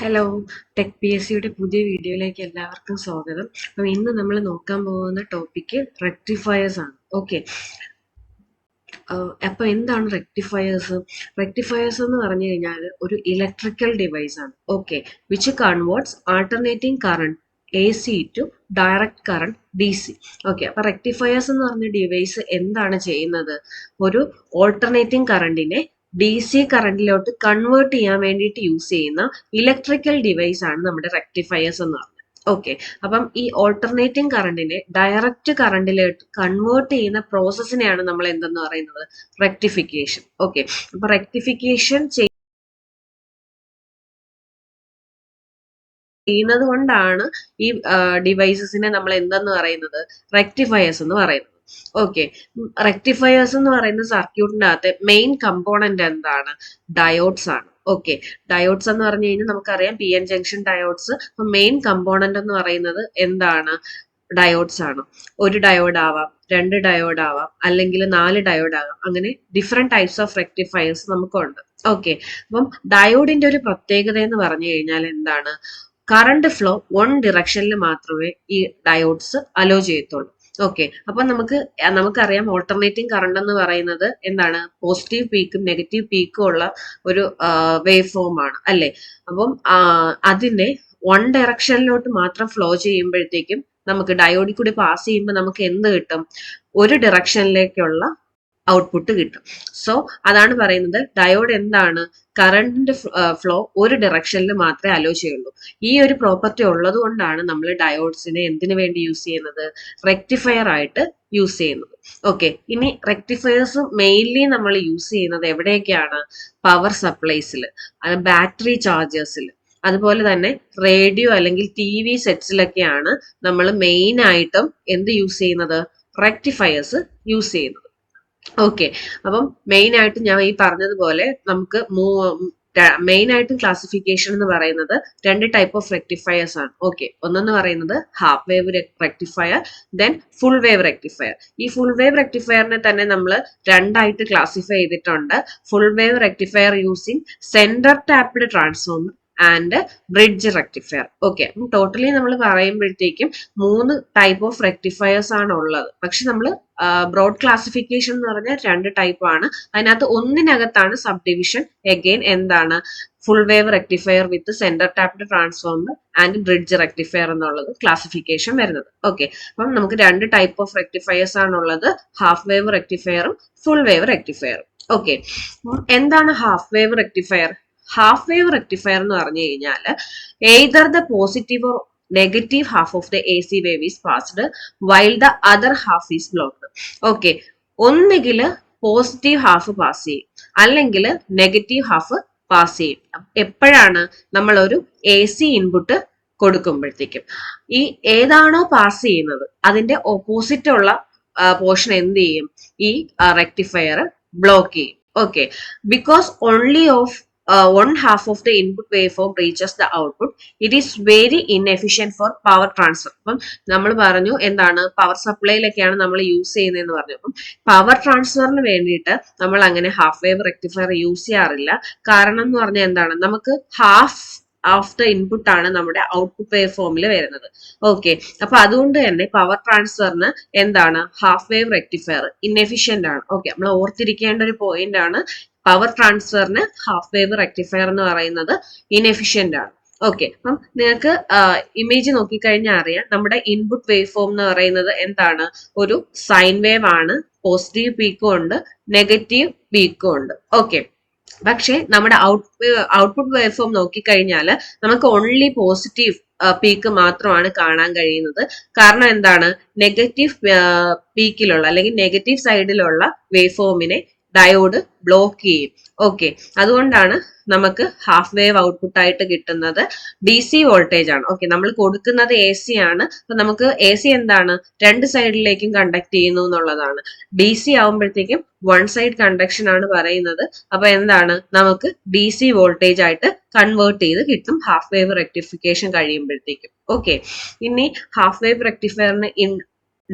Hello tech P S സിയുടെ പുതിയ വീഡിയോയിലേക്ക് എല്ലാവർക്കും സ്വാഗതം. അപ്പം ഇന്ന് നമ്മൾ നോക്കാൻ പോകുന്ന ടോപ്പിക്ക് റെക്ടിഫയേഴ്സ് ആണ്. ഓക്കെ അപ്പോൾ എന്താണ് റെക്ടിഫയേഴ്സ് റെക്ടിഫയേഴ്സ് എന്ന് പറഞ്ഞു കഴിഞ്ഞാൽ ഒരു ഇലക്ട്രിക്കൽ ഡിവൈസ് ആണ്. Okay which converts alternating current A C to direct current D C okay അപ്പൊ റെക്ടിഫയേഴ്സ് എന്ന് പറഞ്ഞ ഡിവൈസ് എന്താണ് ചെയ്യുന്നത്? ഒരു ഓൾട്ടർനേറ്റിംഗ് കറണ്ടിനെ ഡി സി കറണ്ടിലോട്ട് കൺവേർട്ട് ചെയ്യാൻ വേണ്ടിയിട്ട് യൂസ് ചെയ്യുന്ന ഇലക്ട്രിക്കൽ ഡിവൈസ് ആണ് നമ്മുടെ റെക്ടിഫയേഴ്സ് എന്ന് പറഞ്ഞത്. ഓക്കെ അപ്പം ഈ ഓൾട്ടർനേറ്റിംഗ് കറണ്ടിനെ ഡയറക്റ്റ് കറണ്ടിലോട്ട് കൺവേർട്ട് ചെയ്യുന്ന പ്രോസസ്സിനെയാണ് നമ്മൾ എന്തെന്ന് പറയുന്നത്? റെക്ടിഫിക്കേഷൻ ഓക്കെ അപ്പൊ റെക്ടിഫിക്കേഷൻ ചെയ്യുന്നത് കൊണ്ടാണ് ഈ ഡിവൈസസിനെ നമ്മൾ എന്തെന്ന് പറയുന്നത്? റെക്ടിഫയേഴ്സ് എന്ന് പറയുന്നത്. ഓക്കെ റെക്ടിഫയേഴ്സ് എന്ന് പറയുന്ന സർക്യൂട്ടിന്റെ അകത്തെ മെയിൻ കമ്പോണന്റ് എന്താണ്? ഡയോഡ്സ് ആണ്. ഓക്കെ ഡയോഡ്സ് എന്ന് പറഞ്ഞു കഴിഞ്ഞാൽ നമുക്കറിയാം P N junction diodes main component എന്ന് പറയുന്നത് എന്താണ്? ഡയോഡ്സ് ആണ്. ഒരു ഡയോഡ് ആവാം രണ്ട് ഡയോഡ് ആവാം അല്ലെങ്കിൽ നാല് ഡയോഡ് ആവാം അങ്ങനെ ഡിഫറെന്റ് ടൈപ്സ് ഓഫ് റെക്ടിഫയേഴ്സ് നമുക്കുണ്ട്. ഓക്കെ അപ്പം ഡയോഡിന്റെ ഒരു പ്രത്യേകത എന്ന് പറഞ്ഞു കഴിഞ്ഞാൽ എന്താണ്? കറണ്ട് ഫ്ലോ വൺ ഡിറക്ഷനിൽ മാത്രമേ ഈ ഡയോഡ്സ് അലോ ചെയ്യത്തുള്ളൂ. ഓക്കെ അപ്പൊ നമുക്ക് നമുക്കറിയാം ഓൾട്ടർനേറ്റിംഗ് കറണ്ട് എന്ന് പറയുന്നത് എന്താണ്? പോസിറ്റീവ് പീക്കും നെഗറ്റീവ് പീക്കും ഉള്ള ഒരു വേവ് ഫോം ആണ്. അല്ലെ? അപ്പം അതിനെ വൺ ഡയറക്ഷനിലോട്ട് മാത്രം ഫ്ലോ ചെയ്യുമ്പോഴത്തേക്കും നമുക്ക് ഡയോഡിൽ കൂടി പാസ് ചെയ്യുമ്പോൾ നമുക്ക് എന്ത് കിട്ടും? ഒരു ഡിറക്ഷനിലേക്കുള്ള ഔട്ട്പുട്ട് കിട്ടും. സോ അതാണ് പറയുന്നത് ഡയോഡ് എന്താണ്? കറണ്ടിന്റെ ഫ്ലോ ഒരു ഡയറക്ഷനിൽ മാത്രമേ അലോ ചെയ്യുള്ളൂ ഈ ഒരു പ്രോപ്പർട്ടി ഉള്ളത് കൊണ്ടാണ് നമ്മൾ ഡയോഡ്സിനെ എന്തിനു വേണ്ടി യൂസ് ചെയ്യുന്നത്? റെക്ടിഫയർ ആയിട്ട് യൂസ് ചെയ്യുന്നത്. ഓക്കെ ഇനി റെക്ടിഫയേഴ്സ് മെയിൻലി നമ്മൾ യൂസ് ചെയ്യുന്നത് എവിടെയൊക്കെയാണ്? പവർ സപ്ലൈസിൽ ബാറ്ററി ചാർജേഴ്സിൽ അതുപോലെ തന്നെ റേഡിയോ അല്ലെങ്കിൽ ടി വി സെറ്റ്സിലൊക്കെയാണ് നമ്മൾ മെയിൻ ആയിട്ടും എന്ത് യൂസ് ചെയ്യുന്നത്? റെക്ടിഫയേഴ്സ് യൂസ് ചെയ്യുന്നത്. ഓക്കെ അപ്പം മെയിൻ ആയിട്ട് ഞാൻ ഈ പറഞ്ഞതുപോലെ നമുക്ക് മൂ മെയിൻ ആയിട്ടും ക്ലാസിഫിക്കേഷൻ എന്ന് പറയുന്നത് രണ്ട് ടൈപ്പ് ഓഫ് റെക്ടിഫയേഴ്സ് ആണ്. ഓക്കെ ഒന്നെന്ന് പറയുന്നത് half wave rectifier then full wave rectifier ഈ ഫുൾ വേവ് റെക്ടിഫയറിനെ തന്നെ നമ്മൾ രണ്ടായിട്ട് ക്ലാസിഫൈ ചെയ്തിട്ടുണ്ട്. Full wave rectifier using centre tapped transformer and bridge rectifier okay അപ്പം ടോട്ടലി നമ്മൾ പറയുമ്പോഴത്തേക്കും മൂന്ന് ടൈപ്പ് ഓഫ് റെക്ടിഫയേഴ്സ് ആണ് ഉള്ളത്. പക്ഷെ നമ്മൾ ബ്രോഡ് ക്ലാസിഫിക്കേഷൻ എന്ന് പറഞ്ഞാൽ രണ്ട് ടൈപ്പ് ആണ്. അതിനകത്ത് ഒന്നിനകത്താണ് സബ് ഡിവിഷൻ എഗെയിൻ എന്താണ്? Full wave rectifier with center tapped transformer and bridge rectifier എന്നുള്ളത് ക്ലാസിഫിക്കേഷൻ വരുന്നത്. ഓക്കെ അപ്പം നമുക്ക് രണ്ട് ടൈപ്പ് ഓഫ് റെക്ടിഫയേഴ്സ് ആണുള്ളത് ഹാഫ് വേവ് റെക്ടിഫയറും ഫുൾ വേവ് റെക്ടിഫയറും ഓക്കെ എന്താണ് half wave rectifier half wave rectifier എന്ന് പറഞ്ഞു കഴിഞ്ഞാൽ either the positive or negative half of the A C wave is passed while the other half is blocked okay ഒന്നുകിൽ positive half pass ചെയ്യും. അല്ലെങ്കിൽ negative half pass ചെയ്യും. എപ്പോഴാണ് നമ്മൾ ഒരു എ സി ഇൻപുട്ട് കൊടുക്കുമ്പോഴത്തേക്കും. ഈ ഏതാണോ പാസ് ചെയ്യുന്നത് അതിന്റെ ഓപ്പോസിറ്റ് ഉള്ള പോർഷൻ എന്ത് ചെയ്യും? ഈ റെക്ടിഫയർ ബ്ലോക്ക് ചെയ്യും. Okay because only of uh, one half of the input waveform reaches the output. It is very inefficient for power transfer. അപ്പം നമ്മൾ പറഞ്ഞു എന്താണ്? പവർ സപ്ലൈയിലൊക്കെയാണ് നമ്മൾ യൂസ് ചെയ്യുന്നതെന്ന് പറഞ്ഞു. അപ്പം പവർ ട്രാൻസ്ഫറിന് വേണ്ടിയിട്ട് നമ്മൾ അങ്ങനെ ഹാഫ് വേവ് റെക്ടിഫയർ യൂസ് ചെയ്യാറില്ല. കാരണം എന്ന് പറഞ്ഞാൽ എന്താണ്? നമുക്ക് ഹാഫ് ഓഫ് ദ ഇൻപുട്ട് ആണ് നമ്മുടെ ഔട്ട്പുട്ട് വേവ് ഫോമിൽ വരുന്നത്. ഓക്കെ അപ്പൊ അതുകൊണ്ട് തന്നെ പവർ ട്രാൻസ്ഫറിന് എന്താണ്? ഹാഫ് വേവ് റെക്ടിഫയർ ഇൻഎഫിഷ്യന്റ് ആണ്. ഓക്കെ നമ്മൾ ഓർത്തിരിക്കേണ്ട ഒരു പോയിന്റ് ആണ്. പവർ ട്രാൻസ്ഫറിന് ഹാഫ് വേവ് റെക്ടിഫയർ എന്ന് പറയുന്നത് ഇൻഎഫിഷ്യന്റ് ആണ്. ഓക്കെ അപ്പം നിങ്ങൾക്ക് ഇമേജ് നോക്കിക്കഴിഞ്ഞാൽ അറിയാം നമ്മുടെ ഇൻപുട്ട് വേവ് ഫോം എന്ന് പറയുന്നത് എന്താണ്? ഒരു സൈൻ വേവ് ആണ് പോസിറ്റീവ് പീക്കും ഉണ്ട് നെഗറ്റീവ് പീക്കും ഉണ്ട്. ഓക്കെ പക്ഷേ നമ്മുടെ ഔട്ട് ഔട്ട്പുട്ട് വേവ് ഫോം നോക്കിക്കഴിഞ്ഞാൽ നമുക്ക് ഓൺലി പോസിറ്റീവ് പീക്ക് മാത്രമാണ് കാണാൻ കഴിയുന്നത്. കാരണം എന്താണ്? നെഗറ്റീവ് പീക്കിലുള്ള അല്ലെങ്കിൽ നെഗറ്റീവ് സൈഡിലുള്ള വേവ് ഫോമിനെ ഡയോഡ് ബ്ലോക്ക് ചെയ്യും. ഓക്കെ അതുകൊണ്ടാണ് നമുക്ക് ഹാഫ് വേവ് ഔട്ട്പുട്ട് ആയിട്ട് കിട്ടുന്നത് ഡി സി വോൾട്ടേജ് ആണ്. ഓക്കെ നമ്മൾ കൊടുക്കുന്നത് എ സി ആണ്. അപ്പൊ നമുക്ക് എ സി എന്താണ്? രണ്ട് സൈഡിലേക്കും കണ്ടക്ട് ചെയ്യുന്നു എന്നുള്ളതാണ്. ഡി സി ആവുമ്പോഴത്തേക്കും വൺ സൈഡ് കണ്ടക്ഷൻ ആണ് പറയുന്നത്. അപ്പൊ എന്താണ്? നമുക്ക് ഡി സി വോൾട്ടേജ് ആയിട്ട് കൺവേർട്ട് ചെയ്ത് കിട്ടും ഹാഫ് വേവ് റെക്ടിഫിക്കേഷൻ കഴിയുമ്പോഴത്തേക്കും. ഓക്കെ ഇനി ഹാഫ് വേവ് റെക്ടിഫയറിന് ഇൻ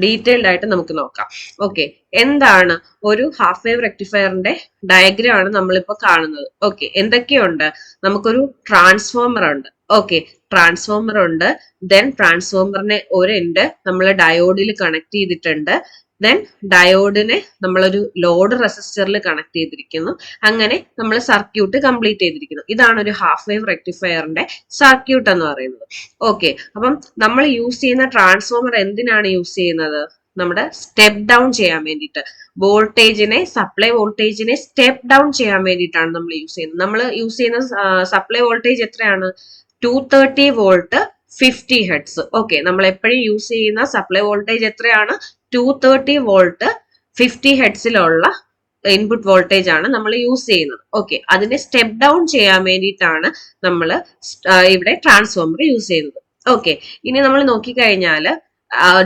ഡീറ്റെയിൽഡ് ആയിട്ട് നമുക്ക് നോക്കാം. ഓക്കെ എന്താണ് ഒരു ഹാഫ് വേവ് റെക്ടിഫയറിന്റെ ഡയഗ്രാം ആണ് നമ്മളിപ്പോൾ കാണുന്നത്. ഓക്കെ എന്തൊക്കെയുണ്ട്? നമുക്കൊരു ട്രാൻസ്ഫോമർ ഉണ്ട്. ഓക്കെ ട്രാൻസ്ഫോമർ ഉണ്ട്. ദെൻ ട്രാൻസ്ഫോമറിനെ ഒരു എൻഡ് നമ്മൾ ഡയോഡിൽ കണക്ട് ചെയ്തിട്ടുണ്ട്. ദെൻ ഡയോഡിനെ നമ്മളൊരു ലോഡ് റെസിസ്റ്ററിൽ കണക്ട് ചെയ്തിരിക്കുന്നു. അങ്ങനെ നമ്മൾ സർക്യൂട്ട് കംപ്ലീറ്റ് ചെയ്തിരിക്കുന്നു. ഇതാണ് ഒരു ഹാഫ് വേവ് റെക്ടിഫയറിന്റെ സർക്യൂട്ട് എന്ന് പറയുന്നത്. ഓക്കെ അപ്പം നമ്മൾ യൂസ് ചെയ്യുന്ന ട്രാൻസ്ഫോമർ എന്തിനാണ് യൂസ് ചെയ്യുന്നത്? നമ്മുടെ സ്റ്റെപ്പ് ഡൗൺ ചെയ്യാൻ വേണ്ടിയിട്ട്. വോൾട്ടേജിനെ സപ്ലൈ വോൾട്ടേജിനെ സ്റ്റെപ്പ് ഡൗൺ ചെയ്യാൻ വേണ്ടിയിട്ടാണ് നമ്മൾ യൂസ് ചെയ്യുന്നത്. നമ്മൾ യൂസ് ചെയ്യുന്ന സപ്ലൈ വോൾട്ടേജ് എത്രയാണ്? Two thirty volt fifty hertz okay നമ്മൾ എപ്പോഴും യൂസ് ചെയ്യുന്ന സപ്ലൈ വോൾട്ടേജ് എത്രയാണ്? ടു തേർട്ടി വോൾട്ട് ഫിഫ്റ്റി ഹെഡ്സിലുള്ള ഇൻപുട്ട് വോൾട്ടേജ് ആണ് നമ്മൾ യൂസ് ചെയ്യുന്നത്. ഓക്കെ അതിനെ സ്റ്റെപ്പ് ഡൗൺ ചെയ്യാൻ വേണ്ടിയിട്ടാണ് നമ്മൾ ഇവിടെ ട്രാൻസ്ഫോമർ യൂസ് ചെയ്യുന്നത്. ഓക്കെ ഇനി നമ്മൾ നോക്കിക്കഴിഞ്ഞാൽ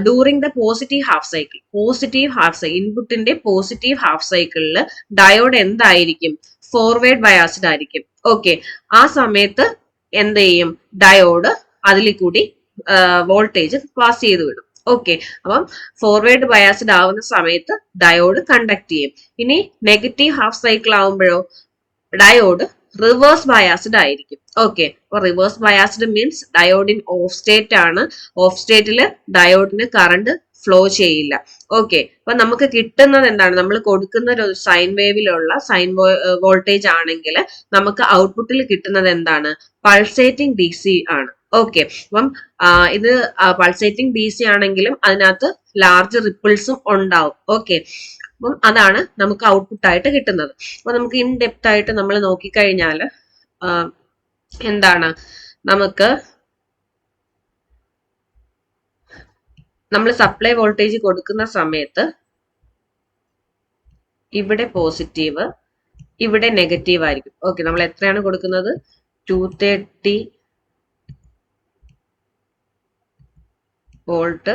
during the positive half cycle positive half cycle ഇൻപുട്ടിന്റെ പോസിറ്റീവ് ഹാഫ് സൈക്കിളിൽ ഡയോഡ് എന്തായിരിക്കും? ഫോർവേഡ് ബയാസ്ഡ് ആയിരിക്കും. ഓക്കെ ആ സമയത്ത് എന്ത് ചെയ്യും? ഡയോഡ് അതിൽ കൂടി വോൾട്ടേജ് പാസ് ചെയ്ത് വിടും. ഓക്കെ അപ്പം ഫോർവേഡ് ബയാസ്ഡ് ആവുന്ന സമയത്ത് ഡയോഡ് കണ്ടക്ട് ചെയ്യും. ഇനി നെഗറ്റീവ് ഹാഫ് സൈക്കിൾ ആവുമ്പോഴോ ഡയോഡ് റിവേഴ്സ് ബയാസ്ഡ് ആയിരിക്കും. ഓക്കെ അപ്പൊ റിവേഴ്സ് ബയാസ്ഡ് മീൻസ് ഡയോഡിൻ ഓഫ് സ്റ്റേറ്റ് ആണ്. ഓഫ് സ്റ്റേറ്റിൽ ഡയോഡിന് കറണ്ട് ഫ്ലോ ചെയ്യില്ല. ഓക്കെ അപ്പൊ നമുക്ക് കിട്ടുന്നത് എന്താണ്? നമ്മൾ കൊടുക്കുന്ന ഒരു സൈൻ വേവിലുള്ള സൈൻ വോൾട്ടേജ് ആണെങ്കിൽ നമുക്ക് ഔട്ട്പുട്ടിൽ കിട്ടുന്നത് എന്താണ്? പൾസേറ്റിംഗ് ഡി ആണ്. ഓക്കെ അപ്പം ഇത് പൾസേറ്റിംഗ് ഡി സി ആണെങ്കിലും അതിനകത്ത് ലാർജ് റിപ്പിൾസും ഉണ്ടാവും. ഓക്കെ അപ്പം അതാണ് നമുക്ക് ഔട്ട്പുട്ടായിട്ട് കിട്ടുന്നത്. അപ്പൊ നമുക്ക് ഇൻ ഡെപ്ത് ആയിട്ട് നമ്മൾ നോക്കിക്കഴിഞ്ഞാൽ എന്താണ്? നമുക്ക് നമ്മൾ സപ്ലൈ വോൾട്ടേജ് കൊടുക്കുന്ന സമയത്ത് ഇവിടെ പോസിറ്റീവ് ഇവിടെ നെഗറ്റീവ് ആയിരിക്കും. ഓക്കെ നമ്മൾ എത്രയാണ് കൊടുക്കുന്നത്? Two thirty volt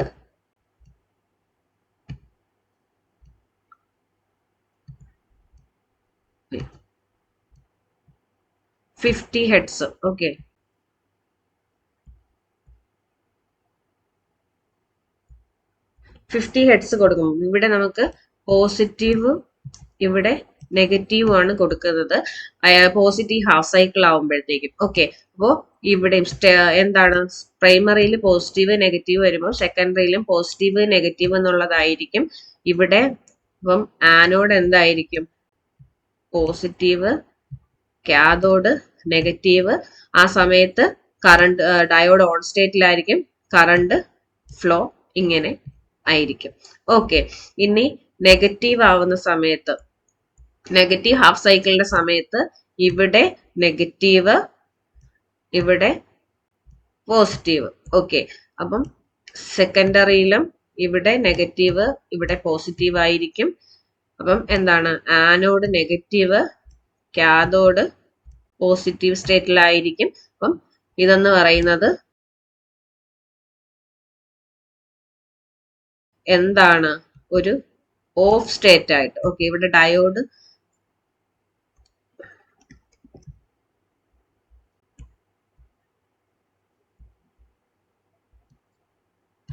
fifty hertz okay fifty hertz കൊടുക്കും ഇവിടെ നമുക്ക് പോസിറ്റീവ് ഇവിടെ നെഗറ്റീവ് ആണ് കൊടുക്കുന്നത്. പോസിറ്റീവ് ഹാഫ് സൈക്കിൾ ആവുമ്പോഴത്തേക്കും. ഓക്കെ അപ്പോൾ ഇവിടെ എന്താണ്? പ്രൈമറിയിൽ പോസിറ്റീവ് നെഗറ്റീവ് വരുമ്പോൾ സെക്കൻഡറിയിലും പോസിറ്റീവ് നെഗറ്റീവ് എന്നുള്ളതായിരിക്കും. ഇവിടെ ഇപ്പം ആനോഡ് എന്തായിരിക്കും? പോസിറ്റീവ് കാഥോഡ് നെഗറ്റീവ് ആ സമയത്ത് കറണ്ട് ഡയോഡ് ഓൺ സ്റ്റേറ്റിലായിരിക്കും കറണ്ട് ഫ്ലോ ഇങ്ങനെ ആയിരിക്കും. ഓക്കെ ഇനി നെഗറ്റീവ് ആവുന്ന സമയത്ത് നെഗറ്റീവ് ഹാഫ് സൈക്കിളിന്റെ സമയത്ത് ഇവിടെ നെഗറ്റീവ് ഇവിടെ പോസിറ്റീവ് ഓക്കെ അപ്പം സെക്കൻഡറിയിലും ഇവിടെ നെഗറ്റീവ് ഇവിടെ പോസിറ്റീവ് ആയിരിക്കും. അപ്പം എന്താണ്? ആനോഡ് നെഗറ്റീവ് കാഥോഡ് പോസിറ്റീവ് സ്റ്റേറ്റിലായിരിക്കും അപ്പം ഇതെന്ന് പറയുന്നത് എന്താണ്? ഒരു ഓഫ് സ്റ്റേറ്റ് ആയിട്ട്. ഓക്കെ ഇവിടെ ഡയോഡ്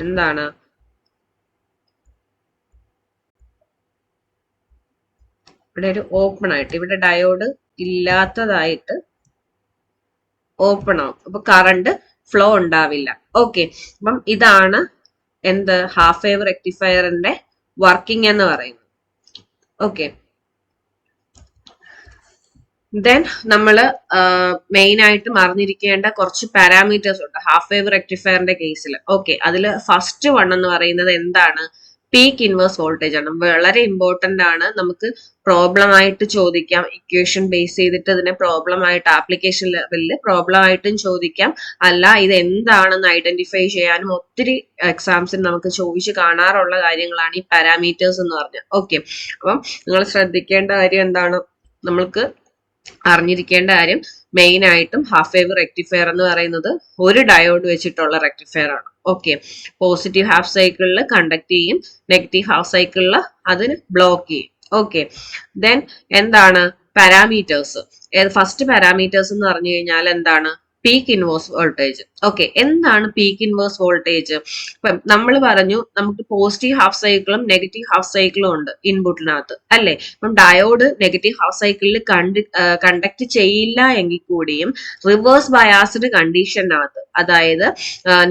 എന്താണ്? ഇവിടെ ഒരു ഓപ്പൺ ആയിട്ട് ഇവിടെ ഡയോഡ് ഇല്ലാത്തതായിട്ട് ഓപ്പൺ ആവും. അപ്പൊ കറണ്ട് ഫ്ലോ ഉണ്ടാവില്ല. ഓക്കെ അപ്പം ഇതാണ് എന്ത്? ഹാഫ് വേവ് റെക്ടിഫയറിന്റെ വർക്കിംഗ് എന്ന് പറയുന്നത്. ഓക്കെ ദെൻ നമ്മൾ മെയിൻ ആയിട്ട് മറന്നിരിക്കേണ്ട കുറച്ച് പാരാമീറ്റേഴ്സ് ഉണ്ട്. ഹാഫ് വേവ് റെക്ടിഫയറിന്റെ കേസിൽ ഓക്കെ അതിൽ ഫസ്റ്റ് വൺ എന്ന് പറയുന്നത് എന്താണ്? പീക്ക് ഇൻവേഴ്സ് വോൾട്ടേജ് ആണ്. വളരെ ഇമ്പോർട്ടന്റ് ആണ്. നമുക്ക് പ്രോബ്ലം ആയിട്ട് ചോദിക്കാം. ഇക്വേഷൻ ബേസ് ചെയ്തിട്ട് ഇതിനെ പ്രോബ്ലം ആയിട്ട് ആപ്ലിക്കേഷൻ ലെവലിൽ പ്രോബ്ലം ആയിട്ടും ചോദിക്കാം. അല്ല ഇത് എന്താണെന്ന് ഐഡന്റിഫൈ ചെയ്യാനും ഒത്തിരി എക്സാംസിൽ നമുക്ക് ചോദിച്ച് കാണാറുള്ള കാര്യങ്ങളാണ് ഈ പാരാമീറ്റേഴ്സ് എന്ന് പറഞ്ഞാൽ ഓക്കെ അപ്പം നിങ്ങൾ ശ്രദ്ധിക്കേണ്ട കാര്യം എന്താണ്? നമ്മൾക്ക് അറിഞ്ഞിരിക്കേണ്ട കാര്യം മെയിൻ ആയിട്ടും ഹാഫ് വേവ് റെക്ടിഫയർ എന്ന് പറയുന്നത് ഒരു ഡയോഡ് വെച്ചിട്ടുള്ള റെക്ടിഫയർ ആണ്. ഓക്കെ പോസിറ്റീവ് ഹാഫ് സൈക്കിളിൽ കണ്ടക്ട് ചെയ്യും. നെഗറ്റീവ് ഹാഫ് സൈക്കിളിൽ അതിന് ബ്ലോക്ക് ചെയ്യും. ഓക്കെ ദെൻ എന്താണ്? പാരാമീറ്റേഴ്സ് ഫസ്റ്റ് പാരാമീറ്റേഴ്സ് എന്ന് പറഞ്ഞു കഴിഞ്ഞാൽ എന്താണ്? പീക്ക് ഇൻവേഴ്സ് വോൾട്ടേജ് ഓക്കെ എന്താണ് പീക്ക് ഇൻവേഴ്സ് വോൾട്ടേജ് ഇപ്പം നമ്മൾ പറഞ്ഞു നമുക്ക് പോസിറ്റീവ് ഹാഫ് സൈക്കിളും നെഗറ്റീവ് ഹാഫ് സൈക്കിളും ഉണ്ട് ഇൻപുട്ടിനകത്ത് അല്ലെ? അപ്പം ഡയോഡ് നെഗറ്റീവ് ഹാഫ് സൈക്കിളിൽ കണ്ട് കണ്ടക്ട് ചെയ്യില്ല എങ്കിൽ കൂടിയും റിവേഴ്സ് ബയാസ്ഡ് കണ്ടീഷനകത്ത് അതായത്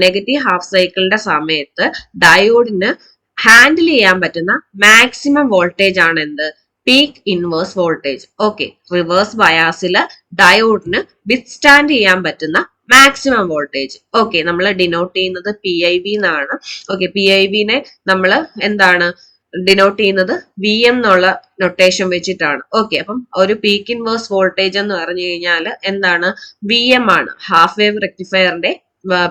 നെഗറ്റീവ് ഹാഫ് സൈക്കിളിന്റെ സമയത്ത് ഡയോഡിന് ഹാൻഡിൽ ചെയ്യാൻ പറ്റുന്ന മാക്സിമം വോൾട്ടേജ് ആണ് എന്ത്? Peak inverse voltage okay reverse ബയാസിൽ ഡയോഡിന് വിത്ത്സ്റ്റാൻഡ് ചെയ്യാൻ പറ്റുന്ന മാക്സിമം വോൾട്ടേജ് ഓക്കെ നമ്മൾ ഡിനോട്ട് ചെയ്യുന്നത് പി ഐ വി എന്നാണ് ഓക്കെ പി ഐ വിനെ നമ്മൾ എന്താണ്? ഡിനോട്ട് ചെയ്യുന്നത് വി എം എന്നുള്ള നൊട്ടേഷൻ വെച്ചിട്ടാണ്. ഓക്കെ അപ്പം ഒരു പീക്ക് ഇൻവേഴ്സ് വോൾട്ടേജ് എന്ന് പറഞ്ഞു കഴിഞ്ഞാൽ എന്താണ്? വി എം ആണ് ഹാഫ് വേവ് റെക്ടിഫയറിന്റെ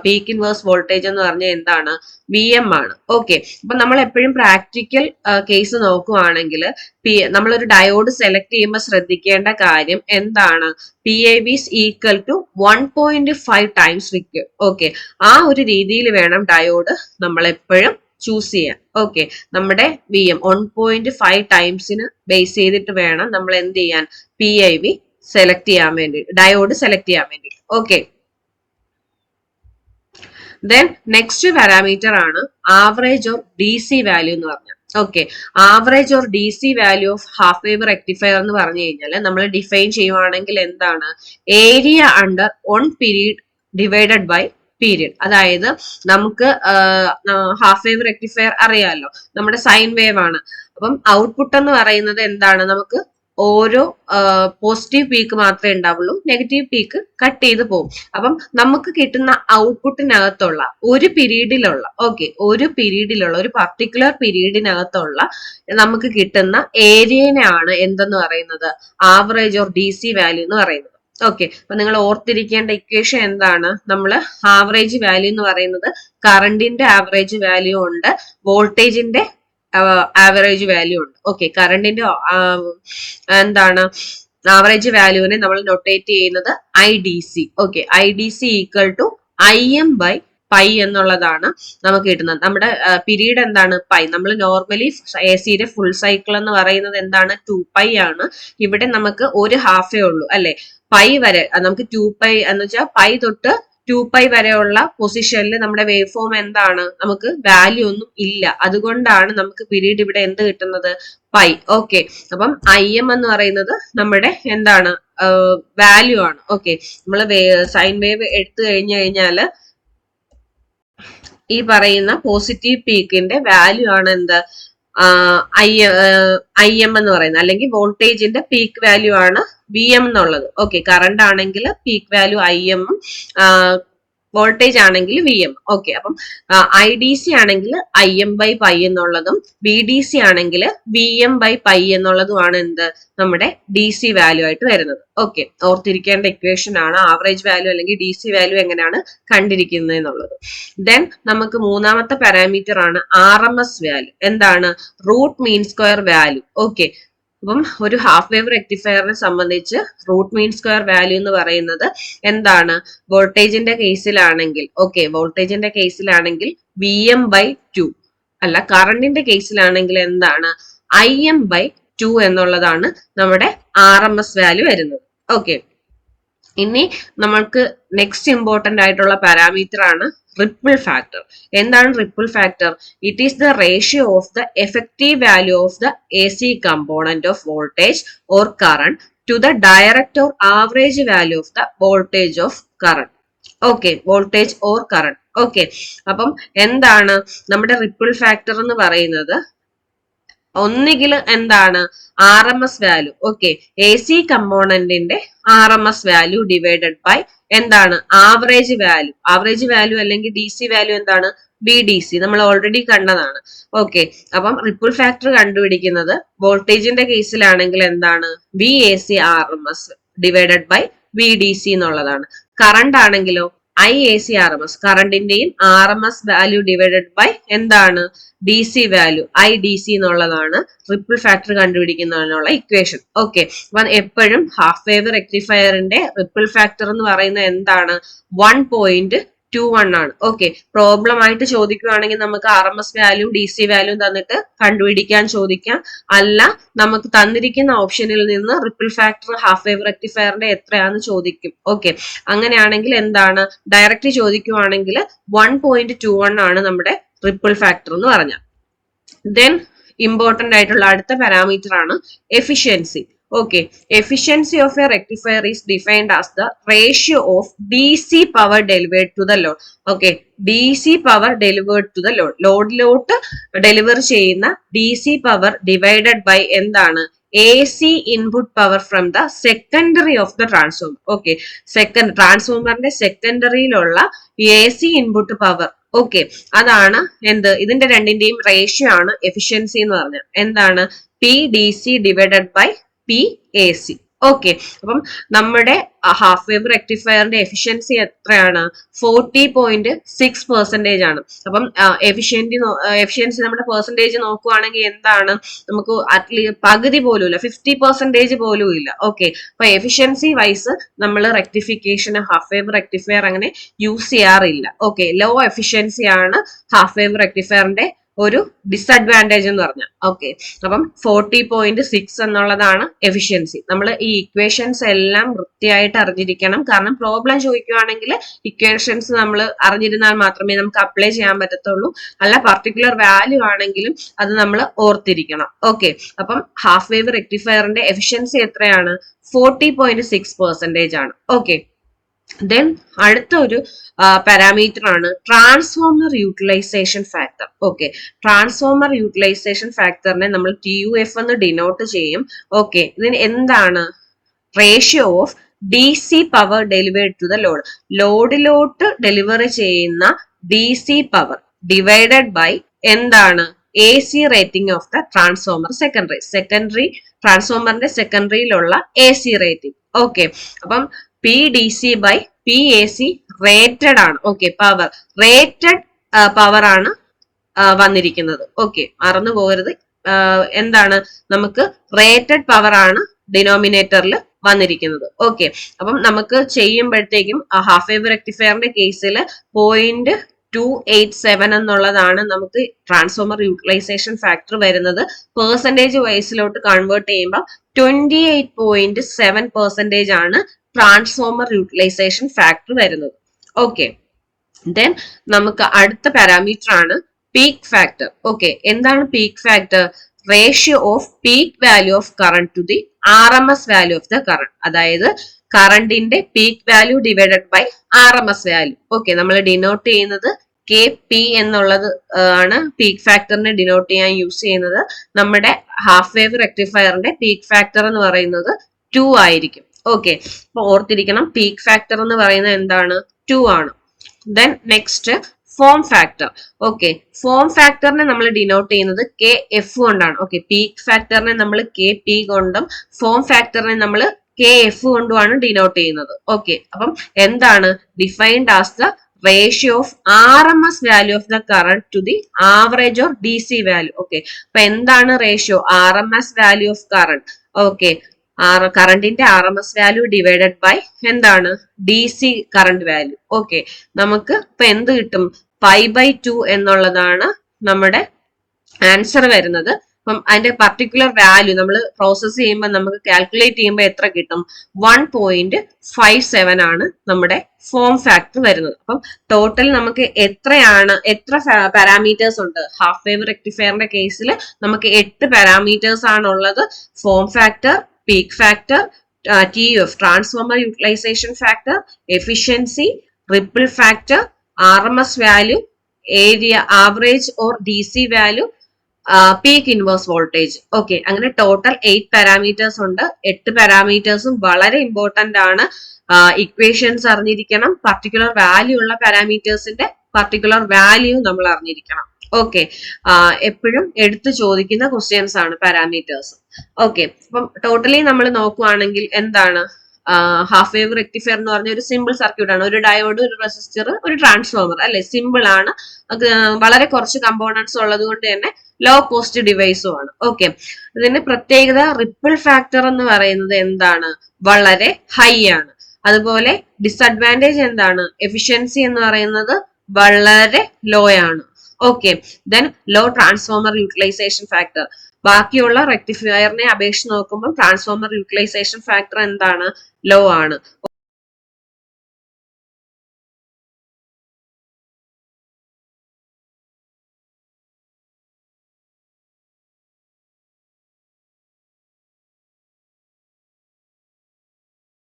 പീക്ക് ഇൻവേഴ്സ് വോൾട്ടേജ് എന്ന് പറഞ്ഞാൽ എന്താണ്? വി എം ആണ്. ഓക്കെ അപ്പൊ നമ്മൾ എപ്പോഴും പ്രാക്ടിക്കൽ കേസ് നോക്കുവാണെങ്കിൽ പി നമ്മളൊരു ഡയോഡ് സെലക്ട് ചെയ്യുമ്പോൾ ശ്രദ്ധിക്കേണ്ട കാര്യം എന്താണ്? P A V is equal to one point five times V Q okay ആ ഒരു രീതിയിൽ വേണം ഡയോഡ് നമ്മൾ എപ്പോഴും ചൂസ് ചെയ്യാൻ. ഓക്കെ നമ്മുടെ V M one point five ടൈംസിന് base ചെയ്തിട്ട് വേണം നമ്മൾ എന്ത് ചെയ്യാൻ? പി ഐ വി സെലക്ട് ചെയ്യാൻ വേണ്ടി ഡയോഡ് സെലക്ട് ചെയ്യാൻ വേണ്ടി ഓക്കെ ദെൻ നെക്സ്റ്റ് പാരാമീറ്റർ ആണ് average or D C value എന്ന് പറഞ്ഞാൽ okay average or D C value of half wave rectifier എന്ന് പറഞ്ഞു കഴിഞ്ഞാൽ നമ്മൾ ഡിഫൈൻ ചെയ്യുവാണെങ്കിൽ എന്താണ്? Area under one period divided by period അതായത് നമുക്ക് ഹാഫ് വേവ് റെക്ടിഫയർ അറിയാമല്ലോ നമ്മുടെ സൈൻ വേവ് ആണ്. അപ്പം ഔട്ട്പുട്ട് എന്ന് പറയുന്നത് എന്താണ്? നമുക്ക് ഓരോ പോസിറ്റീവ് പീക്ക് മാത്രമേ ഉണ്ടാവുള്ളൂ. നെഗറ്റീവ് പീക്ക് കട്ട് ചെയ്ത് പോകും. അപ്പം നമുക്ക് കിട്ടുന്ന ഔട്ട്പുട്ടിനകത്തുള്ള ഒരു പീരീഡിലുള്ള ഓക്കെ ഒരു പീരീഡിലുള്ള ഒരു പർട്ടിക്കുലർ പീരീഡിനകത്തുള്ള നമുക്ക് കിട്ടുന്ന ഏരിയനെയാണ് എന്തെന്ന് പറയുന്നത്? Average or D C value എന്ന് പറയുന്നത്. ഓക്കെ അപ്പൊ നിങ്ങൾ ഓർത്തിരിക്കേണ്ട ഇക്വേഷൻ എന്താണ്? നമ്മൾ ആവറേജ് വാല്യൂ എന്ന് പറയുന്നത് കറണ്ടിന്റെ ആവറേജ് വാല്യൂ ഉണ്ട് വോൾട്ടേജിന്റെ ആവറേജ് വാല്യൂ ഉണ്ട്. ഓക്കെ കറണ്ടിന്റെ എന്താണ്? ആവറേജ് വാല്യൂവിനെ നമ്മൾ നൊട്ടേറ്റ് ചെയ്യുന്നത് I D C okay I D C equal to I M by pi എന്നുള്ളതാണ് നമുക്ക് കിട്ടുന്നത്. നമ്മുടെ പിരീഡ് എന്താണ്? പൈ നമ്മൾ നോർമലി എ സിയുടെ ഫുൾ സൈക്കിൾ എന്ന് പറയുന്നത് എന്താണ്? ടു പൈ ആണ്. ഇവിടെ നമുക്ക് ഒരു ഹാഫേ ഉള്ളൂ അല്ലെ? പൈ വരെ നമുക്ക് ടു പൈ എന്ന് വെച്ചാൽ പൈ തൊട്ട് ടു പൈ വരെയുള്ള പൊസിഷനിൽ നമ്മുടെ വേവ് ഫോം എന്താണ്? നമുക്ക് വാല്യൂ ഒന്നും ഇല്ല. അതുകൊണ്ടാണ് നമുക്ക് പിരീഡ് ഇവിടെ എന്ത് കിട്ടുന്നത്? പൈ ഓക്കെ അപ്പം ഐ എം എന്ന് പറയുന്നത് നമ്മുടെ എന്താണ്? വാല്യൂ ആണ്. ഓക്കെ നമ്മൾ സൈൻ വേവ് എടുത്തു കഴിഞ്ഞു കഴിഞ്ഞാൽ ഈ പറയുന്ന പോസിറ്റീവ് പീക്കിന്റെ വാല്യൂ ആണ് എന്ത്? ഐ ഐ എം എന്ന് പറയുന്നത്. അല്ലെങ്കിൽ വോൾട്ടേജിന്റെ പീക്ക് വാല്യൂ ആണ് വി എം എന്നുള്ളത്. ഓക്കെ കറണ്ട് ആണെങ്കിൽ peak value I M voltage ആണെങ്കിൽ വി എം ഓക്കെ അപ്പം ഐ ഡി സി ആണെങ്കിൽ ഐ എം ബൈ പൈ എന്നുള്ളതും ബി ഡി സി ആണെങ്കിൽ വി എം ബൈ പൈ എന്നുള്ളതുമാണ് എന്ത്? നമ്മുടെ ഡി സി വാല്യൂ ആയിട്ട് വരുന്നത്. ഓക്കെ ഓർത്തിരിക്കേണ്ട ഇക്വേഷൻ ആണ്. ആവറേജ് വാല്യൂ അല്ലെങ്കിൽ ഡി സി വാല്യൂ എങ്ങനെയാണ് കണ്ടിരിക്കുന്നത് എന്നുള്ളത്. ദെൻ നമുക്ക് മൂന്നാമത്തെ പാരാമീറ്റർ ആണ് ആർ എം എസ് വാല്യൂ എന്താണ്? Root mean square value okay അപ്പം ഒരു ഹാഫ് വേവ് റെക്ടിഫയറിനെ സംബന്ധിച്ച് റൂട്ട് മീൻ സ്ക്വയർ വാല്യൂ എന്ന് പറയുന്നത് എന്താണ്? വോൾട്ടേജിന്റെ കേസിലാണെങ്കിൽ ഓക്കെ വോൾട്ടേജിന്റെ കേസിലാണെങ്കിൽ വി എം ബൈ ടു അല്ല കറണ്ടിന്റെ കേസിലാണെങ്കിൽ എന്താണ്? ഐ എം ബൈ ടു എന്നുള്ളതാണ് നമ്മുടെ ആർ എം എസ് വാല്യൂ വരുന്നത്. ഓക്കെ ഇനി നമ്മൾക്ക് നെക്സ്റ്റ് ഇമ്പോർട്ടന്റ് ആയിട്ടുള്ള പാരാമീറ്റർ ആണ് റിപ്പിൾ ഫാക്ടർ എന്താണ് ripple factor it is the ratio of the effective value of the A C component of voltage or current to the direct or average value of the voltage of current okay voltage or current okay അപ്പം എന്താണ് നമ്മുടെ ripple factor എന്ന് പറയുന്നത്? ഒന്നുകിൽ എന്താണ്? R M S value okay A C കമ്പോണന്റിന്റെ R M S value divided by എന്താണ്? Average value average value അല്ലെങ്കിൽ D C value എന്താണ്? ബി ഡി സി നമ്മൾ ഓൾറെഡി കണ്ടതാണ്. ഓക്കെ അപ്പം റിപ്പിൾ ഫാക്ടർ കണ്ടുപിടിക്കുന്നത് വോൾട്ടേജിന്റെ കേസിലാണെങ്കിൽ എന്താണ്? V A C R M S divided by V D C എന്നുള്ളതാണ്. കറണ്ട് ആണെങ്കിലോ I A C R M S കറണ്ടിന്റെയും R M S value divided by എന്താണ്? D C value I D C എന്നുള്ളതാണ് ripple factor കണ്ടുപിടിക്കുന്നതിനുള്ള equation okay എപ്പോഴും half wave റെക്ടിഫയറിന്റെ ripple factor എന്ന് പറയുന്നത് എന്താണ്? One point two one ആണ്. Okay problem ആയിട്ട് ചോദിക്കുകയാണെങ്കിൽ നമുക്ക് R M S value D C value തന്നിട്ട് കണ്ടുപിടിക്കാൻ ചോദിക്കാം. അല്ല നമുക്ക് തന്നിരിക്കുന്ന ഓപ്ഷനിൽ നിന്ന് റിപ്പിൾ ഫാക്ടർ ഹാഫ് വേവ് റെക്ടിഫയറിന്റെ എത്രയാണെന്ന് ചോദിക്കും. ഓക്കെ അങ്ങനെയാണെങ്കിൽ എന്താണ്? ഡയറക്റ്റ് ചോദിക്കുവാണെങ്കിൽ വൺ പോയിന്റ് ടു വൺ ആണ് നമ്മുടെ റിപ്പിൾ ഫാക്ടർ എന്ന് പറഞ്ഞാൽ. ദെൻ ഇമ്പോർട്ടന്റ് ആയിട്ടുള്ള അടുത്ത പാരാമീറ്റർ ആണ് efficiency of a rectifier is defined as the ratio of D C power delivered to the load okay D C power delivered to the load ലോഡിലോട്ട് deliver ചെയ്യുന്ന C power divided by എന്താണ്? A C input power from the secondary of the transformer okay second ട്രാൻസ്ഫോമറിന്റെ സെക്കൻഡറിയിലുള്ള A C input power okay അതാണ് എന്ത്? ഇതിന്റെ രണ്ടിന്റെയും ratio ആണ് efficiency എന്ന് പറഞ്ഞത്. എന്താണ്? P D C divided by P A C okay അപ്പം നമ്മുടെ ഹാഫ് വേവ് റെക്ടിഫയറിന്റെ എഫിഷ്യൻസി എത്രയാണ്? ഫോർട്ടി പോയിന്റ് സിക്സ് പെർസെന്റേജ് ആണ്. അപ്പം എഫിഷ്യൻസി എഫിഷ്യൻസി നമ്മുടെ പെർസെന്റേജ് നോക്കുവാണെങ്കിൽ എന്താണ്? നമുക്ക് അറ്റ്ലീസ്റ്റ് പകുതി പോലും ഇല്ല ഫിഫ്റ്റി പെർസെന്റേജ് പോലും ഇല്ല. ഓക്കെ അപ്പൊ എഫിഷ്യൻസി വൈസ് നമ്മൾ റെക്ടിഫിക്കേഷൻ ഹാഫ് വേവ് റെക്ടിഫയർ അങ്ങനെ യൂസ് ചെയ്യാറില്ല. ഓക്കെ ലോ എഫിഷ്യൻസി ആണ് ഹാഫ് വേവ് റെക്ടിഫയറിന്റെ ഒരു ഡിസ്അഡ്വാന്റേജ് എന്ന് പറഞ്ഞാൽ ഓക്കെ അപ്പം ഫോർട്ടി പോയിന്റ് സിക്സ് എന്നുള്ളതാണ് എഫിഷ്യൻസി നമ്മൾ ഈ ഇക്വേഷൻസ് എല്ലാം വൃത്തിയായിട്ട് അറിഞ്ഞിരിക്കണം. കാരണം പ്രോബ്ലം ചോദിക്കുകയാണെങ്കിൽ ഇക്വേഷൻസ് നമ്മൾ അറിഞ്ഞിരുന്നാൽ മാത്രമേ നമുക്ക് അപ്ലൈ ചെയ്യാൻ പറ്റത്തുള്ളൂ. അല്ല പർട്ടിക്കുലർ വാല്യൂ ആണെങ്കിലും അത് നമ്മൾ ഓർത്തിരിക്കണം. ഓക്കെ അപ്പം ഹാഫ് വേവ് റെക്ടിഫയറിന്റെ എഫിഷ്യൻസി എത്രയാണ്? ഫോർട്ടി പോയിന്റ് സിക്സ് പെർസെന്റേജ് ആണ്. ഓക്കെ ദെൻ അടുത്ത ഒരു പാരാമീറ്റർ ആണ് transformer utilisation factor okay transformer utilisation ഫാക്ടറിനെ നമ്മൾ ടി യു എഫ് എന്ന് ഡിനോട്ട് ചെയ്യും. ഓക്കെ ഇതിന് എന്താണ്? Ratio of D C power delivered to the load ലോഡിലോട്ട് delivery ചെയ്യുന്ന D C power divided by എന്താണ്? A C rating of the transformer secondary secondary ട്രാൻസ്ഫോമറിന്റെ സെക്കൻഡറിയിലുള്ള A C rating okay അപ്പം P D C by P A C rated ആണ്. Okay power rated power ആണ് വന്നിരിക്കുന്നത്. Okay മറന്നു പോകരുത്. എന്താണ്? നമുക്ക് റേറ്റഡ് പവർ ആണ് ഡിനോമിനേറ്ററിൽ വന്നിരിക്കുന്നത്. ഓക്കെ അപ്പം നമുക്ക് ചെയ്യുമ്പോഴത്തേക്കും ഹാഫ് വേവ് റെക്ടിഫയറിന്റെ കേസിൽ പോയിന്റ് ടു എയ്റ്റ് സെവൻ എന്നുള്ളതാണ് നമുക്ക് ട്രാൻസ്ഫോമർ യൂട്ടിലൈസേഷൻ ഫാക്ടർ വരുന്നത്. പെർസെന്റേജ് വൈസിലോട്ട് കൺവേർട്ട് ചെയ്യുമ്പോൾ twenty eight point seven percentage ആണ് ട്രാൻസ്ഫോമർ യൂട്ടിലൈസേഷൻ ഫാക്ടർ വരുന്നത്. ഓക്കെ ദെൻ നമുക്ക് അടുത്ത പാരാമീറ്റർ ആണ് പീക്ക് ഫാക്ടർ ഓക്കെ എന്താണ് peak factor ratio of peak value of current to the R M S value of the current അതായത് കറണ്ടിന്റെ peak value divided by R M S value okay നമ്മൾ denote ചെയ്യുന്നത് K P എന്നുള്ളത് ആണ് peak ഫാക്ടറിനെ denote ചെയ്യാൻ use ചെയ്യുന്നത്. നമ്മുടെ ഹാഫ് വേവ് റെക്ടിഫയറിന്റെ പീക്ക് ഫാക്ടർ എന്ന് പറയുന്നത് ടു ആയിരിക്കും. ഓക്കെ അപ്പൊ ഓർത്തിരിക്കണം. പീക്ക് ഫാക്ടർ എന്ന് പറയുന്നത് എന്താണ്? ടു ആണ്. Then next form factor okay form ഫാക്ടറിനെ നമ്മൾ ഡിനോട്ട് ചെയ്യുന്നത് കെ എഫ് കൊണ്ടാണ്. ഓക്കെ പീക്ക് ഫാക്ടറിനെ നമ്മൾ കെ പി കൊണ്ടും ഫോം ഫാക്ടറിനെ നമ്മൾ കെ എഫ് കൊണ്ടുമാണ് ഡിനോട്ട് ചെയ്യുന്നത്. ഓക്കെ അപ്പം എന്താണ്? Defined as the ratio of R M S value of the current to the average or D C value okay അപ്പൊ എന്താണ് ratio R M S value of current okay R കറണ്ടിന്റെ R M S value divided by എന്താണ്? D C current value. Okay. നമുക്ക് ഇപ്പൊ എന്ത് കിട്ടും? Pi by two എന്നുള്ളതാണ് നമ്മുടെ ആൻസർ വരുന്നത്. അപ്പം അതിന്റെ പർട്ടിക്കുലർ വാല്യൂ നമ്മൾ പ്രോസസ് ചെയ്യുമ്പോൾ നമുക്ക് കാൽക്കുലേറ്റ് ചെയ്യുമ്പോൾ എത്ര കിട്ടും? വൺ പോയിന്റ് ഫൈവ് സെവൻ ആണ് നമ്മുടെ ഫോം ഫാക്ടർ വരുന്നത്. അപ്പം ടോട്ടൽ നമുക്ക് എത്രയാണ്? എത്ര പാരാമീറ്റേഴ്സ് ഉണ്ട്? ഹാഫ് വേവ് റെക്ടിഫയറിന്റെ കേസിൽ നമുക്ക് എട്ട് പാരാമീറ്റേഴ്സ് ആണുള്ളത് form factor. T F transformer utilisation factor efficiency ripple factor R M S value area average or D C value peak inverse voltage okay അങ്ങനെ ടോട്ടൽ എയ്റ്റ് പാരാമീറ്റേഴ്സ് ഉണ്ട്. എട്ട് പാരാമീറ്റേഴ്സും വളരെ important ആണ്. Equations അറിഞ്ഞിരിക്കണം. പർട്ടിക്കുലർ വാല്യൂ ഉള്ള പാരാമീറ്റേഴ്സിന്റെ particular value നമ്മൾ അറിഞ്ഞിരിക്കണം. Okay എപ്പോഴും എടുത്തു ചോദിക്കുന്ന ക്വസ്റ്റ്യൻസ് ആണ് പാരാമീറ്റേഴ്സ് ഓക്കെ അപ്പം ടോട്ടലി നമ്മൾ നോക്കുവാണെങ്കിൽ എന്താണ്? ഹാഫ് വേവ് റെക്ടിഫയർ എന്ന് പറഞ്ഞ ഒരു സിമ്പിൾ സർക്യൂട്ട് ആണ്. ഒരു ഡയോഡ് ഒരു റെസിസ്റ്റർ ഒരു ട്രാൻസ്ഫോമർ അല്ലെ? സിമ്പിൾ ആണ്. വളരെ കുറച്ച് കമ്പോണൻസ് ഉള്ളത് കൊണ്ട് തന്നെ ലോ കോസ്റ്റ് ഡിവൈസും ആണ്. ഓക്കെ ഇതിന്റെ പ്രത്യേകത റിപ്പിൾ ഫാക്ടർ എന്ന് പറയുന്നത് എന്താണ്? വളരെ ഹൈ ആണ്. അതുപോലെ ഡിസഡ്വാന്റേജ് എന്താണ്? എഫിഷ്യൻസി എന്ന് പറയുന്നത് വളരെ ലോ ആണ്. Okay then low transformer utilisation factor ബാക്കിയുള്ള റെക്ടിഫയറിനെ അപേക്ഷിച്ച് നോക്കുമ്പോൾ ട്രാൻസ്ഫോമർ യൂട്ടിലൈസേഷൻ ഫാക്ടർ എന്താണ്? ലോ ആണ്.